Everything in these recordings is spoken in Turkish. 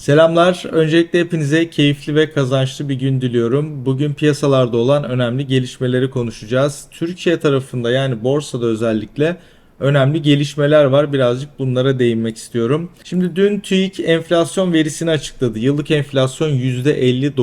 Selamlar. Öncelikle hepinize keyifli ve kazançlı bir gün diliyorum. Bugün piyasalarda olan önemli gelişmeleri konuşacağız. Türkiye tarafında yani borsada özellikle önemli gelişmeler var. Birazcık bunlara değinmek istiyorum. Şimdi dün TÜİK enflasyon verisini açıkladı. Yıllık enflasyon %59,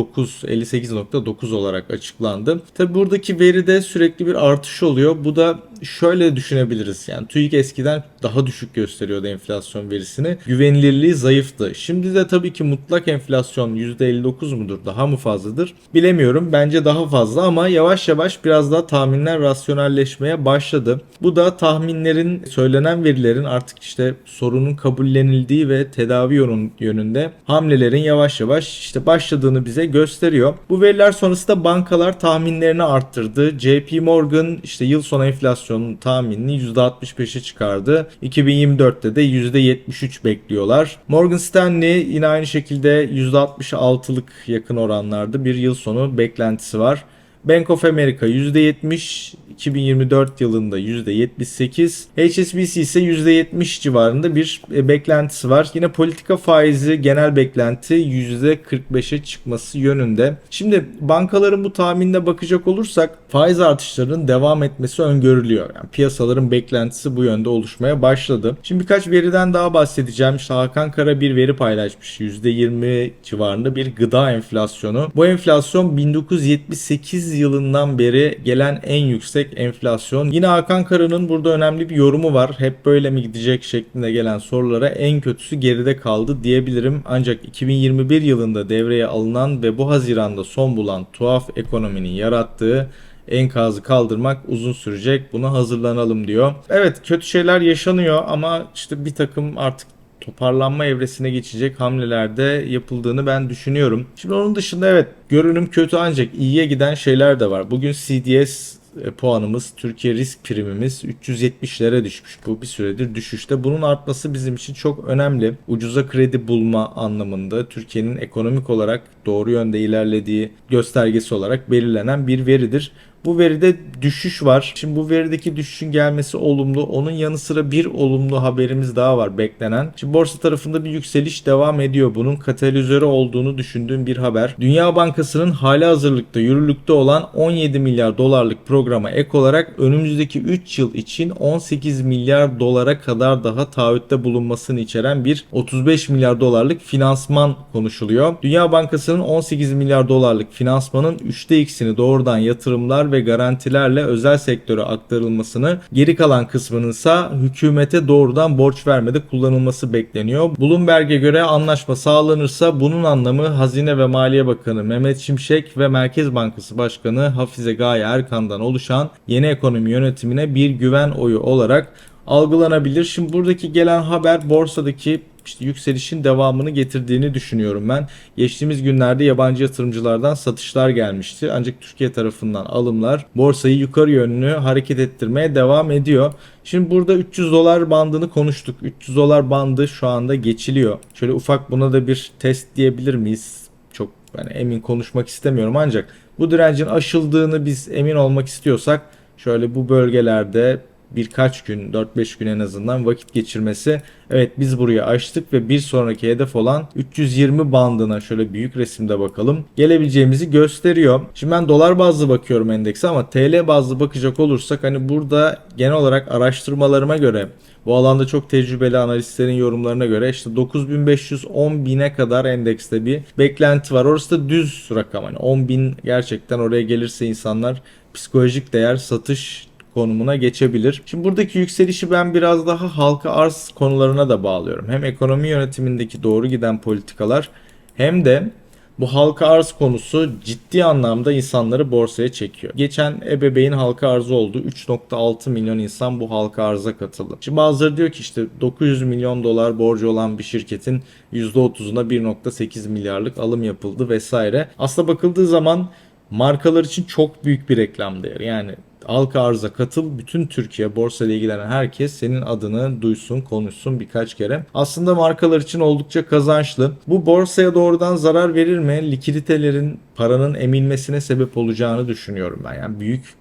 58.9 olarak açıklandı. Tabi buradaki veride sürekli bir artış oluyor. Bu da şöyle düşünebiliriz. Yani TÜİK eskiden daha düşük gösteriyordu enflasyon verisini. Güvenilirliği zayıftı. Şimdi de tabii ki mutlak enflasyon %59 mudur? Daha mı fazladır? Bilemiyorum. Bence daha fazla ama yavaş yavaş biraz daha tahminler rasyonelleşmeye başladı. Bu da tahminlerin, söylenen verilerin artık işte sorunun kabullenildiği ve tedavi yönün- yönünde hamlelerin yavaş yavaş işte başladığını bize gösteriyor. Bu veriler sonrasında bankalar tahminlerini arttırdı. JP Morgan işte yıl sonu enflasyonun tahminini %65'e çıkardı. 2024'te de %73 bekliyorlar. Morgan Stanley yine aynı şekilde %66'lık yakın oranlarda bir yıl sonu beklentisi var. Bank of America %70, 2024 yılında %78, HSBC ise %70 civarında bir e, beklentisi var. Yine politika faizi genel beklenti %45'e çıkması yönünde. Şimdi bankaların bu tahminine bakacak olursak faiz artışlarının devam etmesi öngörülüyor. Yani piyasaların beklentisi bu yönde oluşmaya başladı. Şimdi birkaç veriden daha bahsedeceğim. İşte Hakan Kara bir veri paylaşmış. %20 civarında bir gıda enflasyonu. Bu enflasyon 1978 yılından beri gelen en yüksek enflasyon. Yine Hakan Kara'nın burada önemli bir yorumu var. Hep böyle mi gidecek şeklinde gelen sorulara en kötüsü geride kaldı diyebilirim. Ancak 2021 yılında devreye alınan ve bu Haziran'da son bulan tuhaf ekonominin yarattığı enkazı kaldırmak uzun sürecek. Buna hazırlanalım diyor. Evet kötü şeyler yaşanıyor ama işte bir takım artık toparlanma evresine geçecek hamlelerde yapıldığını ben düşünüyorum. Şimdi onun dışında evet görünüm kötü ancak iyiye giden şeyler de var. Bugün CDS e, puanımız, Türkiye risk primimiz 370'lere düşmüş. Bu bir süredir düşüşte. Bunun artması bizim için çok önemli. Ucuza kredi bulma anlamında Türkiye'nin ekonomik olarak doğru yönde ilerlediği göstergesi olarak belirlenen bir veridir. Bu veride düşüş var. Şimdi bu verideki düşüşün gelmesi olumlu. Onun yanı sıra bir olumlu haberimiz daha var beklenen. Şimdi borsa tarafında bir yükseliş devam ediyor. Bunun katalizörü olduğunu düşündüğüm bir haber. Dünya Bankası'nın hali hazırlıkta yürürlükte olan 17 milyar dolarlık programa ek olarak önümüzdeki 3 yıl için 18 milyar dolara kadar daha taahhütte bulunmasını içeren bir 35 milyar dolarlık finansman konuşuluyor. Dünya Bankası'nın 18 milyar dolarlık finansmanın 3'te ikisini doğrudan yatırımlar ve garantilerle özel sektöre aktarılmasını, geri kalan kısmının ise hükümete doğrudan borç vermede kullanılması bekleniyor. Bloomberg'e göre anlaşma sağlanırsa bunun anlamı Hazine ve Maliye Bakanı Mehmet Şimşek ve Merkez Bankası Başkanı Hafize Gaye Erkan'dan oluşan yeni ekonomi yönetimine bir güven oyu olarak algılanabilir. Şimdi buradaki gelen haber borsadaki işte yükselişin devamını getirdiğini düşünüyorum ben. Geçtiğimiz günlerde yabancı yatırımcılardan satışlar gelmişti. Ancak Türkiye tarafından alımlar borsayı yukarı yönlü hareket ettirmeye devam ediyor. Şimdi burada 300 dolar bandını konuştuk. 300 dolar bandı şu anda geçiliyor. Şöyle ufak buna da bir test diyebilir miyiz? Çok yani emin konuşmak istemiyorum ancak bu direncin aşıldığını biz emin olmak istiyorsak şöyle bu bölgelerde birkaç gün 4-5 gün en azından vakit geçirmesi evet biz burayı açtık ve bir sonraki hedef olan 320 bandına şöyle büyük resimde bakalım gelebileceğimizi gösteriyor. Şimdi ben dolar bazlı bakıyorum endekse ama TL bazlı bakacak olursak hani burada genel olarak araştırmalarıma göre bu alanda çok tecrübeli analistlerin yorumlarına göre işte 9500 bine kadar endekste bir beklenti var. Orası da düz rakam. Hani 10.000 gerçekten oraya gelirse insanlar psikolojik değer satış konumuna geçebilir. Şimdi buradaki yükselişi ben biraz daha halka arz konularına da bağlıyorum. Hem ekonomi yönetimindeki doğru giden politikalar hem de bu halka arz konusu ciddi anlamda insanları borsaya çekiyor. Geçen ebeveyn halka arzı oldu. 3.6 milyon insan bu halka arza katıldı. Şimdi bazıları diyor ki işte 900 milyon dolar borcu olan bir şirketin %30'una 1.8 milyarlık alım yapıldı vesaire. Aslında bakıldığı zaman markalar için çok büyük bir reklam değeri. Yani halka arıza katıl bütün Türkiye borsa ile ilgilenen herkes senin adını duysun konuşsun birkaç kere. Aslında markalar için oldukça kazançlı. Bu borsaya doğrudan zarar verir mi? Likiditelerin paranın emilmesine sebep olacağını düşünüyorum ben. Yani büyük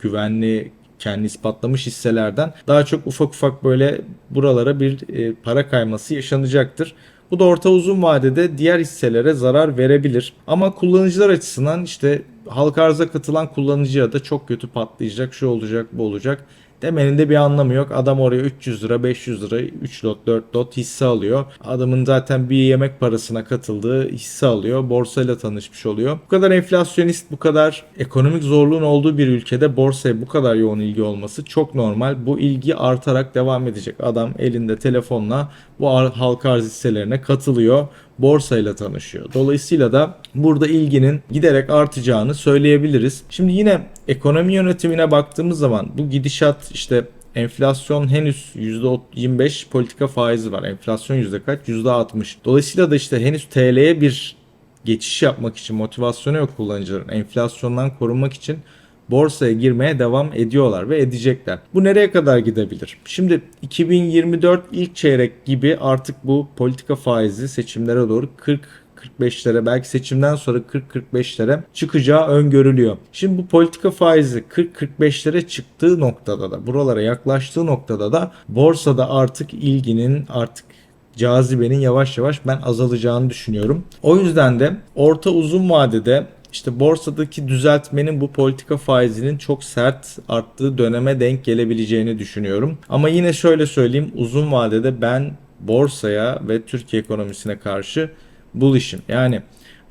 güvenli kendi ispatlamış hisselerden daha çok ufak ufak böyle buralara bir e, para kayması yaşanacaktır. Bu da orta uzun vadede diğer hisselere zarar verebilir. Ama kullanıcılar açısından işte halka arza katılan kullanıcıya da çok kötü patlayacak, şu olacak, bu olacak demenin de bir anlamı yok. Adam oraya 300 lira, 500 lira, 3 lot, 4 lot hisse alıyor. Adamın zaten bir yemek parasına katıldığı hisse alıyor. Borsayla tanışmış oluyor. Bu kadar enflasyonist, bu kadar ekonomik zorluğun olduğu bir ülkede borsaya bu kadar yoğun ilgi olması çok normal. Bu ilgi artarak devam edecek. Adam elinde telefonla bu halka arz hisselerine katılıyor borsayla tanışıyor. Dolayısıyla da burada ilginin giderek artacağını söyleyebiliriz. Şimdi yine ekonomi yönetimine baktığımız zaman bu gidişat işte enflasyon henüz %25 politika faizi var. Enflasyon yüzde kaç? %60. Dolayısıyla da işte henüz TL'ye bir geçiş yapmak için motivasyonu yok kullanıcıların. Enflasyondan korunmak için borsaya girmeye devam ediyorlar ve edecekler. Bu nereye kadar gidebilir? Şimdi 2024 ilk çeyrek gibi artık bu politika faizi seçimlere doğru 40 45'lere belki seçimden sonra 40-45'lere çıkacağı öngörülüyor. Şimdi bu politika faizi 40-45'lere çıktığı noktada da buralara yaklaştığı noktada da borsada artık ilginin artık cazibenin yavaş yavaş ben azalacağını düşünüyorum. O yüzden de orta uzun vadede işte borsadaki düzeltmenin bu politika faizinin çok sert arttığı döneme denk gelebileceğini düşünüyorum. Ama yine şöyle söyleyeyim uzun vadede ben borsaya ve Türkiye ekonomisine karşı bullish'im. Yani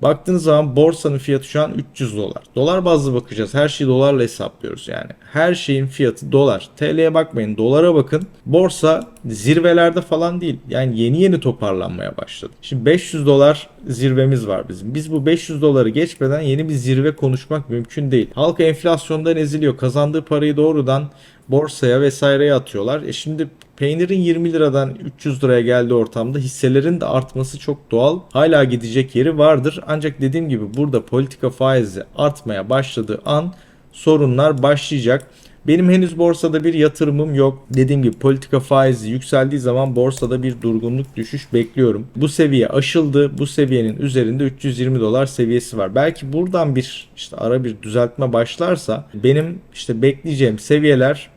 baktığınız zaman borsanın fiyatı şu an 300 dolar. Dolar bazlı bakacağız. Her şeyi dolarla hesaplıyoruz yani. Her şeyin fiyatı dolar. TL'ye bakmayın dolara bakın. Borsa zirvelerde falan değil. Yani yeni yeni toparlanmaya başladı. Şimdi 500 dolar zirvemiz var bizim. Biz bu 500 doları geçmeden yeni bir zirve konuşmak mümkün değil. Halk enflasyondan eziliyor. Kazandığı parayı doğrudan borsaya vesaireye atıyorlar. E şimdi peynirin 20 liradan 300 liraya geldiği ortamda hisselerin de artması çok doğal. Hala gidecek yeri vardır. Ancak dediğim gibi burada politika faizi artmaya başladığı an sorunlar başlayacak. Benim henüz borsada bir yatırımım yok. Dediğim gibi politika faizi yükseldiği zaman borsada bir durgunluk düşüş bekliyorum. Bu seviye aşıldı. Bu seviyenin üzerinde 320 dolar seviyesi var. Belki buradan bir işte ara bir düzeltme başlarsa benim işte bekleyeceğim seviyeler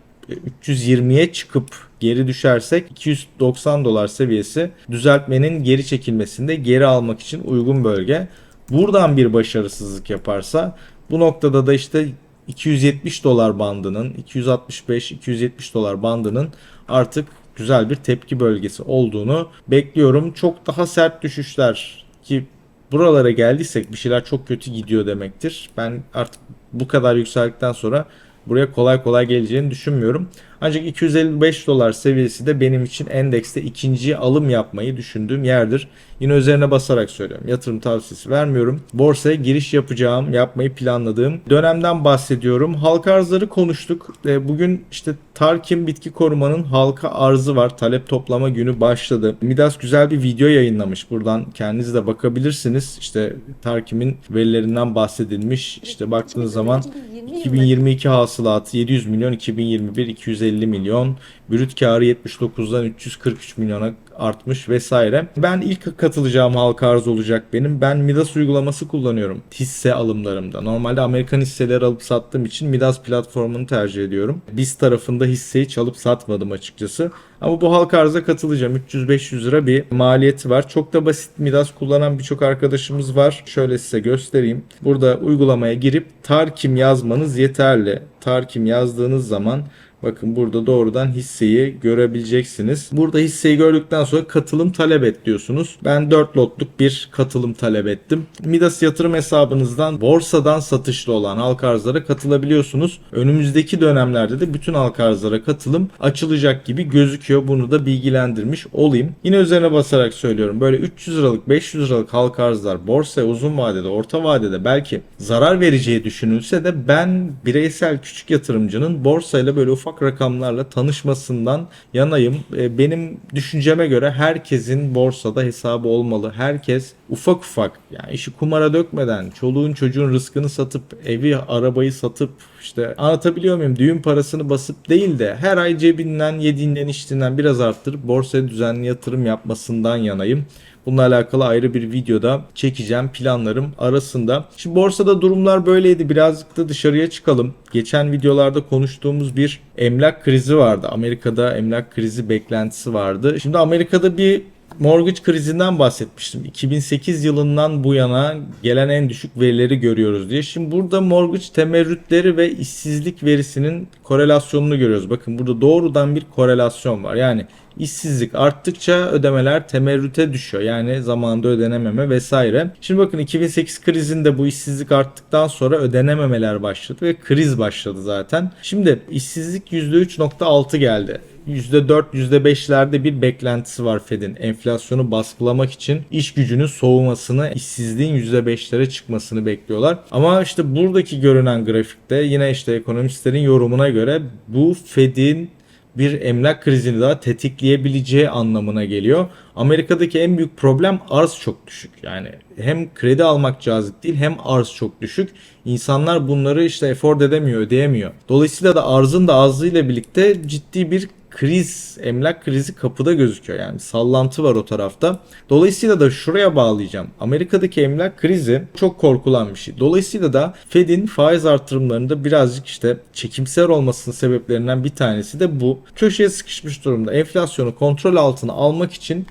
320'ye çıkıp geri düşersek 290 dolar seviyesi düzeltmenin geri çekilmesinde geri almak için uygun bölge. Buradan bir başarısızlık yaparsa bu noktada da işte 270 dolar bandının 265-270 dolar bandının artık güzel bir tepki bölgesi olduğunu bekliyorum. Çok daha sert düşüşler ki buralara geldiysek bir şeyler çok kötü gidiyor demektir. Ben artık bu kadar yükseldikten sonra buraya kolay kolay geleceğini düşünmüyorum. Ancak 255 dolar seviyesi de benim için endekste ikinci alım yapmayı düşündüğüm yerdir. Yine üzerine basarak söylüyorum. Yatırım tavsiyesi vermiyorum. Borsaya giriş yapacağım, yapmayı planladığım dönemden bahsediyorum. Halka arzları konuştuk. E, Bugün işte Tarkim Bitki Koruma'nın halka arzı var. Talep toplama günü başladı. Midas güzel bir video yayınlamış. Buradan kendiniz de bakabilirsiniz. İşte Tarkim'in verilerinden bahsedilmiş. İşte baktığınız zaman 2022 hasılatı 700 milyon, 2021 250 milyon, brüt karı 79'dan 343 milyona artmış vesaire. Ben ilk katılacağım halka arz olacak benim. Ben Midas uygulaması kullanıyorum hisse alımlarımda. Normalde Amerikan hisseleri alıp sattığım için Midas platformunu tercih ediyorum. Biz tarafında hisseyi çalıp satmadım açıkçası. Ama bu halka arza katılacağım. 300-500 lira bir maliyeti var. Çok da basit Midas kullanan birçok arkadaşımız var. Şöyle size göstereyim. Burada uygulamaya girip Tarkim yazmanız yeterli. Tarkim yazdığınız zaman Bakın burada doğrudan hisseyi görebileceksiniz. Burada hisseyi gördükten sonra katılım talep et diyorsunuz. Ben 4 lotluk bir katılım talep ettim. Midas yatırım hesabınızdan borsadan satışlı olan halka arzlara katılabiliyorsunuz. Önümüzdeki dönemlerde de bütün halka arzlara katılım açılacak gibi gözüküyor. Bunu da bilgilendirmiş olayım. Yine üzerine basarak söylüyorum. Böyle 300 liralık 500 liralık halka arzlar borsaya uzun vadede orta vadede belki zarar vereceği düşünülse de ben bireysel küçük yatırımcının borsayla böyle ufak rakamlarla tanışmasından yanayım. E, Benim düşünceme göre herkesin borsada hesabı olmalı. Herkes ufak ufak yani işi kumara dökmeden çoluğun çocuğun rızkını satıp evi arabayı satıp işte anlatabiliyor muyum düğün parasını basıp değil de her ay cebinden yediğinden içtiğinden biraz arttırıp borsaya düzenli yatırım yapmasından yanayım. Bununla alakalı ayrı bir videoda çekeceğim planlarım arasında. Şimdi borsada durumlar böyleydi. Birazcık da dışarıya çıkalım. Geçen videolarda konuştuğumuz bir emlak krizi vardı. Amerika'da emlak krizi beklentisi vardı. Şimdi Amerika'da bir mortgage krizinden bahsetmiştim. 2008 yılından bu yana gelen en düşük verileri görüyoruz diye. Şimdi burada mortgage temerrütleri ve işsizlik verisinin korelasyonunu görüyoruz. Bakın burada doğrudan bir korelasyon var. Yani işsizlik arttıkça ödemeler temerrüte düşüyor. Yani zamanında ödenememe vesaire. Şimdi bakın 2008 krizinde bu işsizlik arttıktan sonra ödenememeler başladı ve kriz başladı zaten. Şimdi işsizlik %3.6 geldi. %4, %5'lerde bir beklentisi var Fed'in. Enflasyonu baskılamak için iş gücünün soğumasını, işsizliğin %5'lere çıkmasını bekliyorlar. Ama işte buradaki görünen grafikte yine işte ekonomistlerin yorumuna göre bu Fed'in bir emlak krizini daha tetikleyebileceği anlamına geliyor. Amerika'daki en büyük problem arz çok düşük. Yani hem kredi almak cazip değil hem arz çok düşük. İnsanlar bunları işte afford edemiyor, ödeyemiyor. Dolayısıyla da arzın da azlığıyla birlikte ciddi bir kriz, emlak krizi kapıda gözüküyor. Yani sallantı var o tarafta. Dolayısıyla da şuraya bağlayacağım. Amerika'daki emlak krizi çok korkulan bir şey. Dolayısıyla da Fed'in faiz artırımlarında birazcık işte çekimser olmasının sebeplerinden bir tanesi de bu. Köşeye sıkışmış durumda. Enflasyonu kontrol altına almak için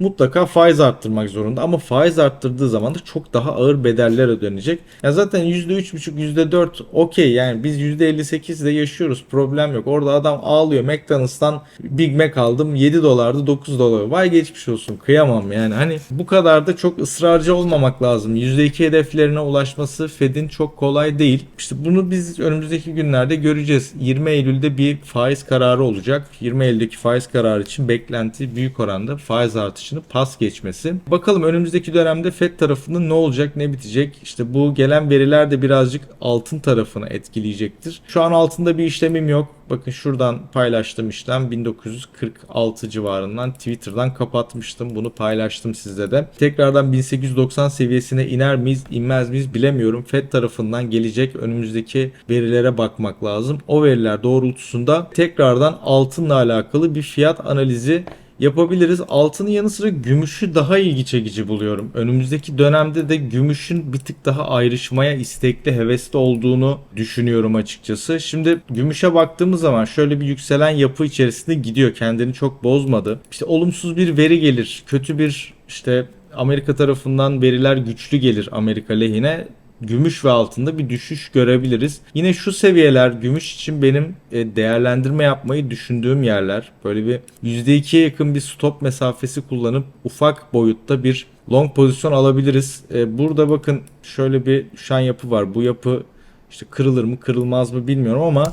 mutlaka faiz arttırmak zorunda ama faiz arttırdığı zaman da çok daha ağır bedeller ödenecek. Ya zaten %3,5 %4 okey yani biz %58 de yaşıyoruz problem yok. Orada adam ağlıyor McDonald's'tan Big Mac aldım 7 dolardı 9 dolar. Vay geçmiş olsun kıyamam yani hani bu kadar da çok ısrarcı olmamak lazım. %2 hedeflerine ulaşması Fed'in çok kolay değil. İşte bunu biz önümüzdeki günlerde göreceğiz. 20 Eylül'de bir faiz kararı olacak. 20 Eylül'deki faiz kararı için beklenti büyük oranda faiz artışı artışını pas geçmesi. Bakalım önümüzdeki dönemde FED tarafının ne olacak ne bitecek. İşte bu gelen veriler de birazcık altın tarafını etkileyecektir. Şu an altında bir işlemim yok. Bakın şuradan paylaştığım işlem 1946 civarından Twitter'dan kapatmıştım. Bunu paylaştım sizde de. Tekrardan 1890 seviyesine iner miyiz inmez miyiz bilemiyorum. Fed tarafından gelecek önümüzdeki verilere bakmak lazım. O veriler doğrultusunda tekrardan altınla alakalı bir fiyat analizi yapabiliriz. Altının yanı sıra gümüşü daha ilgi çekici buluyorum. Önümüzdeki dönemde de gümüşün bir tık daha ayrışmaya istekli, hevesli olduğunu düşünüyorum açıkçası. Şimdi gümüşe baktığımız zaman şöyle bir yükselen yapı içerisinde gidiyor. Kendini çok bozmadı. İşte olumsuz bir veri gelir, kötü bir işte Amerika tarafından veriler güçlü gelir Amerika lehine gümüş ve altında bir düşüş görebiliriz. Yine şu seviyeler gümüş için benim e, değerlendirme yapmayı düşündüğüm yerler. Böyle bir %2'ye yakın bir stop mesafesi kullanıp ufak boyutta bir long pozisyon alabiliriz. E, burada bakın şöyle bir şan yapı var. Bu yapı işte kırılır mı kırılmaz mı bilmiyorum ama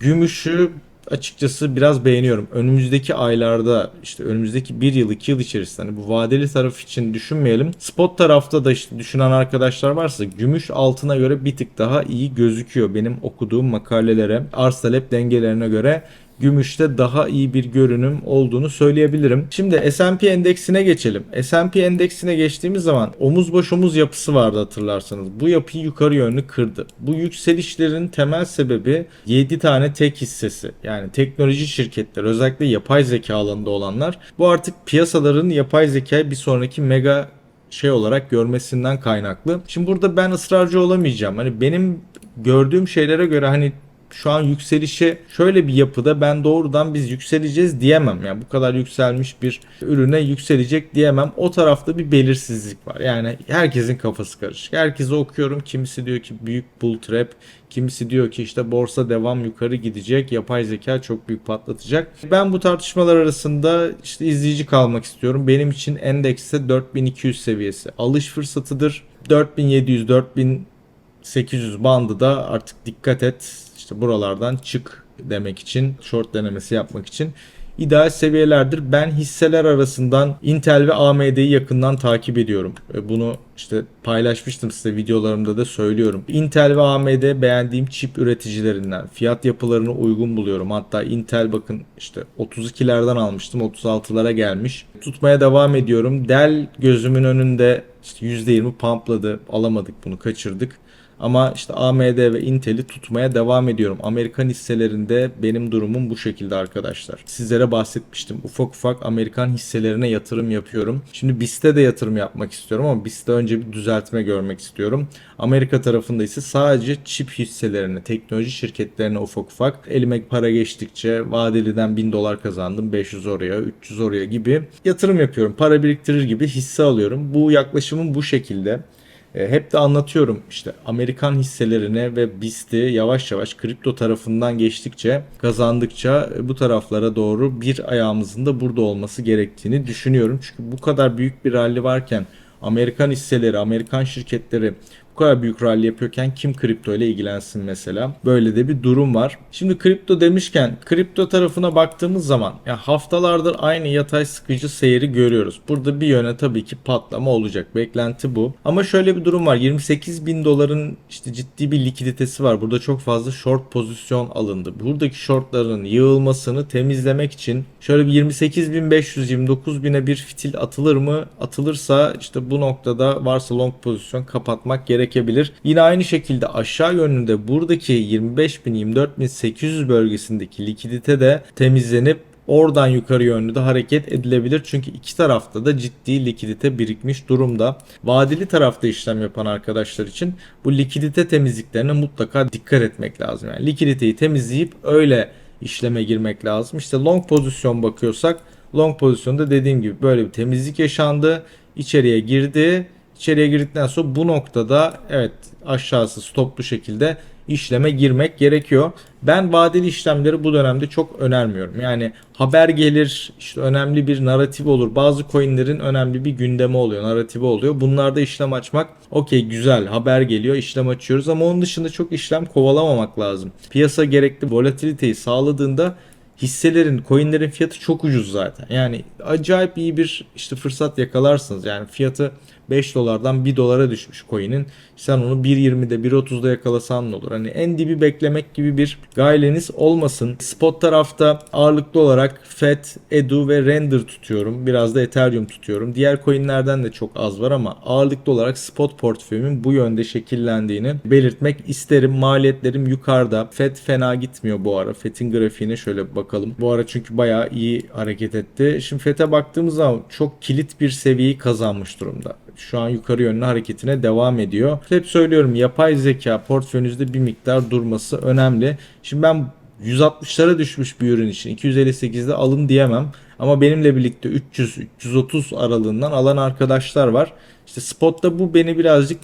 gümüşü açıkçası biraz beğeniyorum. Önümüzdeki aylarda işte önümüzdeki bir yıl iki yıl içerisinde hani bu vadeli taraf için düşünmeyelim. Spot tarafta da işte düşünen arkadaşlar varsa gümüş altına göre bir tık daha iyi gözüküyor benim okuduğum makalelere. Arz talep dengelerine göre gümüşte daha iyi bir görünüm olduğunu söyleyebilirim. Şimdi S&P endeksine geçelim. S&P endeksine geçtiğimiz zaman omuz baş omuz yapısı vardı hatırlarsanız. Bu yapıyı yukarı yönlü kırdı. Bu yükselişlerin temel sebebi 7 tane tek hissesi. Yani teknoloji şirketleri özellikle yapay zeka alanında olanlar. Bu artık piyasaların yapay zeka bir sonraki mega şey olarak görmesinden kaynaklı. Şimdi burada ben ısrarcı olamayacağım. Hani benim gördüğüm şeylere göre hani şu an yükselişe şöyle bir yapıda ben doğrudan biz yükseleceğiz diyemem. Yani bu kadar yükselmiş bir ürüne yükselecek diyemem. O tarafta bir belirsizlik var. Yani herkesin kafası karışık. Herkese okuyorum. Kimisi diyor ki büyük bull trap. Kimisi diyor ki işte borsa devam yukarı gidecek. Yapay zeka çok büyük patlatacak. Ben bu tartışmalar arasında işte izleyici kalmak istiyorum. Benim için endekste 4200 seviyesi alış fırsatıdır. 4700 4800 bandı da artık dikkat et işte buralardan çık demek için, short denemesi yapmak için ideal seviyelerdir. Ben hisseler arasından Intel ve AMD'yi yakından takip ediyorum. E, bunu işte paylaşmıştım size videolarımda da söylüyorum. Intel ve AMD beğendiğim çip üreticilerinden. Fiyat yapılarını uygun buluyorum. Hatta Intel bakın işte 32'lerden almıştım 36'lara gelmiş. Tutmaya devam ediyorum. Dell gözümün önünde işte %20 pumpladı. Alamadık bunu kaçırdık. Ama işte AMD ve Intel'i tutmaya devam ediyorum. Amerikan hisselerinde benim durumum bu şekilde arkadaşlar. Sizlere bahsetmiştim. Ufak ufak Amerikan hisselerine yatırım yapıyorum. Şimdi BIST'e de yatırım yapmak istiyorum ama BIST'te önce bir düzeltme görmek istiyorum. Amerika tarafında ise sadece çip hisselerine, teknoloji şirketlerine ufak ufak elime para geçtikçe vadeliden 1000 dolar kazandım. 500 oraya, 300 oraya gibi yatırım yapıyorum. Para biriktirir gibi hisse alıyorum. Bu yaklaşımım bu şekilde. E, hep de anlatıyorum işte Amerikan hisselerine ve BIST'i yavaş yavaş kripto tarafından geçtikçe kazandıkça bu taraflara doğru bir ayağımızın da burada olması gerektiğini düşünüyorum. Çünkü bu kadar büyük bir rally varken Amerikan hisseleri, Amerikan şirketleri kadar büyük rally yapıyorken kim kripto ile ilgilensin mesela? Böyle de bir durum var. Şimdi kripto demişken kripto tarafına baktığımız zaman ya haftalardır aynı yatay sıkıcı seyri görüyoruz. Burada bir yöne tabii ki patlama olacak. Beklenti bu. Ama şöyle bir durum var. 28 bin doların işte ciddi bir likiditesi var. Burada çok fazla short pozisyon alındı. Buradaki shortların yığılmasını temizlemek için şöyle bir 28.500 29 bine bir fitil atılır mı? Atılırsa işte bu noktada varsa long pozisyon kapatmak gerekebilir. Yine aynı şekilde aşağı yönünde buradaki 25.000-24.800 bölgesindeki likidite de temizlenip Oradan yukarı yönlü de hareket edilebilir. Çünkü iki tarafta da ciddi likidite birikmiş durumda. Vadeli tarafta işlem yapan arkadaşlar için bu likidite temizliklerine mutlaka dikkat etmek lazım. Yani likiditeyi temizleyip öyle işleme girmek lazım. İşte long pozisyon bakıyorsak long pozisyonda dediğim gibi böyle bir temizlik yaşandı. İçeriye girdi. İçeriye girdikten sonra bu noktada evet aşağısı stoplu şekilde işleme girmek gerekiyor. Ben vadeli işlemleri bu dönemde çok önermiyorum. Yani haber gelir, işte önemli bir naratif olur. Bazı coinlerin önemli bir gündemi oluyor, naratifi oluyor. Bunlarda işlem açmak okey güzel haber geliyor, işlem açıyoruz ama onun dışında çok işlem kovalamamak lazım. Piyasa gerekli volatiliteyi sağladığında hisselerin, coinlerin fiyatı çok ucuz zaten. Yani acayip iyi bir işte fırsat yakalarsınız. Yani fiyatı 5 dolardan 1 dolara düşmüş coin'in. Sen onu 1.20'de 1.30'da yakalasan ne olur? Hani en dibi beklemek gibi bir gaileniz olmasın. Spot tarafta ağırlıklı olarak FED, EDU ve Render tutuyorum. Biraz da Ethereum tutuyorum. Diğer coinlerden de çok az var ama ağırlıklı olarak spot portföyümün bu yönde şekillendiğini belirtmek isterim. Maliyetlerim yukarıda. FED fena gitmiyor bu ara. FED'in grafiğine şöyle bakalım. Bu ara çünkü bayağı iyi hareket etti. Şimdi FED'e baktığımız zaman çok kilit bir seviyeyi kazanmış durumda şu an yukarı yönlü hareketine devam ediyor. Hep söylüyorum yapay zeka portföyünüzde bir miktar durması önemli. Şimdi ben 160'lara düşmüş bir ürün için 258'de alın diyemem. Ama benimle birlikte 300-330 aralığından alan arkadaşlar var. İşte spotta bu beni birazcık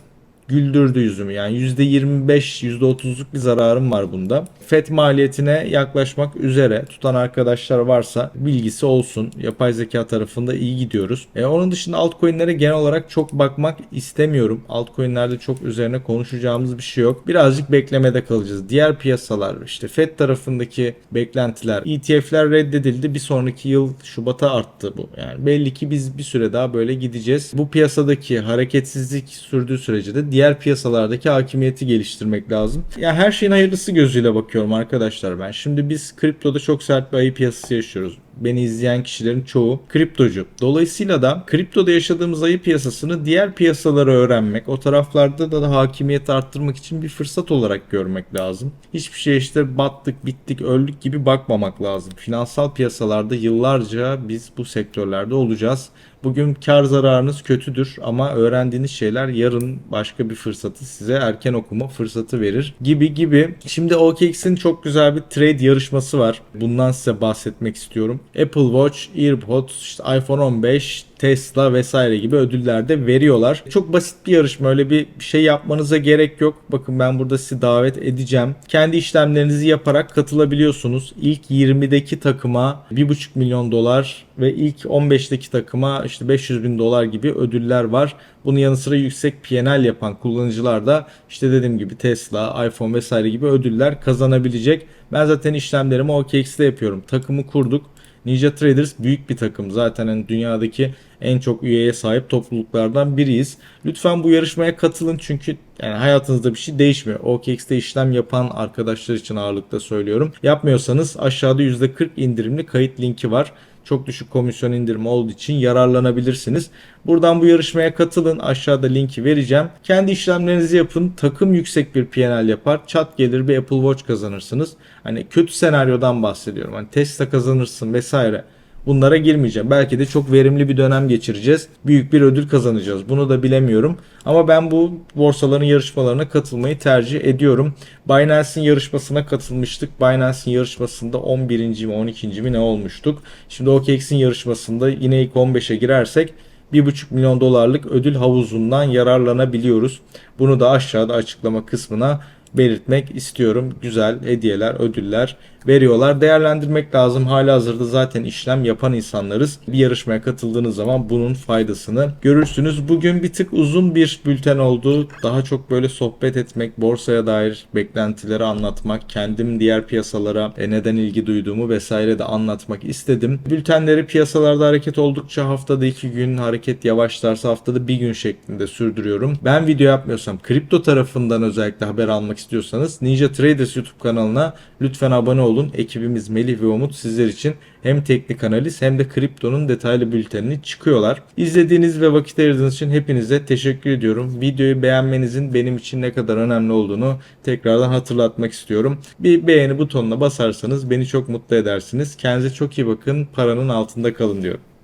güldürdü yüzümü. Yani %25, %30'luk bir zararım var bunda. FED maliyetine yaklaşmak üzere tutan arkadaşlar varsa bilgisi olsun. Yapay zeka tarafında iyi gidiyoruz. E, onun dışında altcoin'lere genel olarak çok bakmak istemiyorum. Altcoin'lerde çok üzerine konuşacağımız bir şey yok. Birazcık beklemede kalacağız. Diğer piyasalar işte FED tarafındaki beklentiler, ETF'ler reddedildi. Bir sonraki yıl Şubat'a arttı bu. Yani belli ki biz bir süre daha böyle gideceğiz. Bu piyasadaki hareketsizlik sürdüğü sürece de diğer piyasalardaki hakimiyeti geliştirmek lazım. Ya her şeyin hayırlısı gözüyle bakıyorum arkadaşlar ben. Şimdi biz kriptoda çok sert bir ayı piyasası yaşıyoruz beni izleyen kişilerin çoğu kriptocu. Dolayısıyla da kriptoda yaşadığımız ayı piyasasını diğer piyasaları öğrenmek, o taraflarda da, da hakimiyeti arttırmak için bir fırsat olarak görmek lazım. Hiçbir şey işte battık, bittik, öldük gibi bakmamak lazım. Finansal piyasalarda yıllarca biz bu sektörlerde olacağız. Bugün kar zararınız kötüdür ama öğrendiğiniz şeyler yarın başka bir fırsatı size erken okuma fırsatı verir gibi gibi. Şimdi OKX'in çok güzel bir trade yarışması var. Bundan size bahsetmek istiyorum. Apple Watch, AirPods, işte iPhone 15, Tesla vesaire gibi ödüller de veriyorlar. Çok basit bir yarışma öyle bir şey yapmanıza gerek yok. Bakın ben burada sizi davet edeceğim. Kendi işlemlerinizi yaparak katılabiliyorsunuz. İlk 20'deki takıma 1,5 milyon dolar ve ilk 15'teki takıma işte 500 bin dolar gibi ödüller var. Bunun yanı sıra yüksek PNL yapan kullanıcılar da işte dediğim gibi Tesla, iPhone vesaire gibi ödüller kazanabilecek. Ben zaten işlemlerimi OKX'te yapıyorum. Takımı kurduk. Ninja Traders büyük bir takım. Zaten hani dünyadaki en çok üyeye sahip topluluklardan biriyiz. Lütfen bu yarışmaya katılın çünkü yani hayatınızda bir şey değişmiyor. OKX'te işlem yapan arkadaşlar için ağırlıkta söylüyorum. Yapmıyorsanız aşağıda %40 indirimli kayıt linki var. Çok düşük komisyon indirimi olduğu için yararlanabilirsiniz. Buradan bu yarışmaya katılın. Aşağıda linki vereceğim. Kendi işlemlerinizi yapın. Takım yüksek bir PNL yapar. Çat gelir bir Apple Watch kazanırsınız. Hani kötü senaryodan bahsediyorum. Hani Tesla kazanırsın vesaire. Bunlara girmeyeceğim. Belki de çok verimli bir dönem geçireceğiz. Büyük bir ödül kazanacağız. Bunu da bilemiyorum. Ama ben bu borsaların yarışmalarına katılmayı tercih ediyorum. Binance'in yarışmasına katılmıştık. Binance'in yarışmasında 11. mi 12. mi ne olmuştuk. Şimdi OKX'in yarışmasında yine ilk 15'e girersek 1,5 milyon dolarlık ödül havuzundan yararlanabiliyoruz. Bunu da aşağıda açıklama kısmına belirtmek istiyorum. Güzel hediyeler, ödüller veriyorlar. Değerlendirmek lazım. Hala hazırda zaten işlem yapan insanlarız. Bir yarışmaya katıldığınız zaman bunun faydasını görürsünüz. Bugün bir tık uzun bir bülten oldu. Daha çok böyle sohbet etmek, borsaya dair beklentileri anlatmak, kendim diğer piyasalara e, neden ilgi duyduğumu vesaire de anlatmak istedim. Bültenleri piyasalarda hareket oldukça haftada iki gün hareket yavaşlarsa haftada bir gün şeklinde sürdürüyorum. Ben video yapmıyorsam kripto tarafından özellikle haber almak istiyorsanız Ninja Traders YouTube kanalına lütfen abone olun. Ekibimiz Melih ve Umut sizler için hem teknik analiz hem de kriptonun detaylı bültenini çıkıyorlar. İzlediğiniz ve vakit ayırdığınız için hepinize teşekkür ediyorum. Videoyu beğenmenizin benim için ne kadar önemli olduğunu tekrardan hatırlatmak istiyorum. Bir beğeni butonuna basarsanız beni çok mutlu edersiniz. Kendinize çok iyi bakın. Paranın altında kalın diyorum.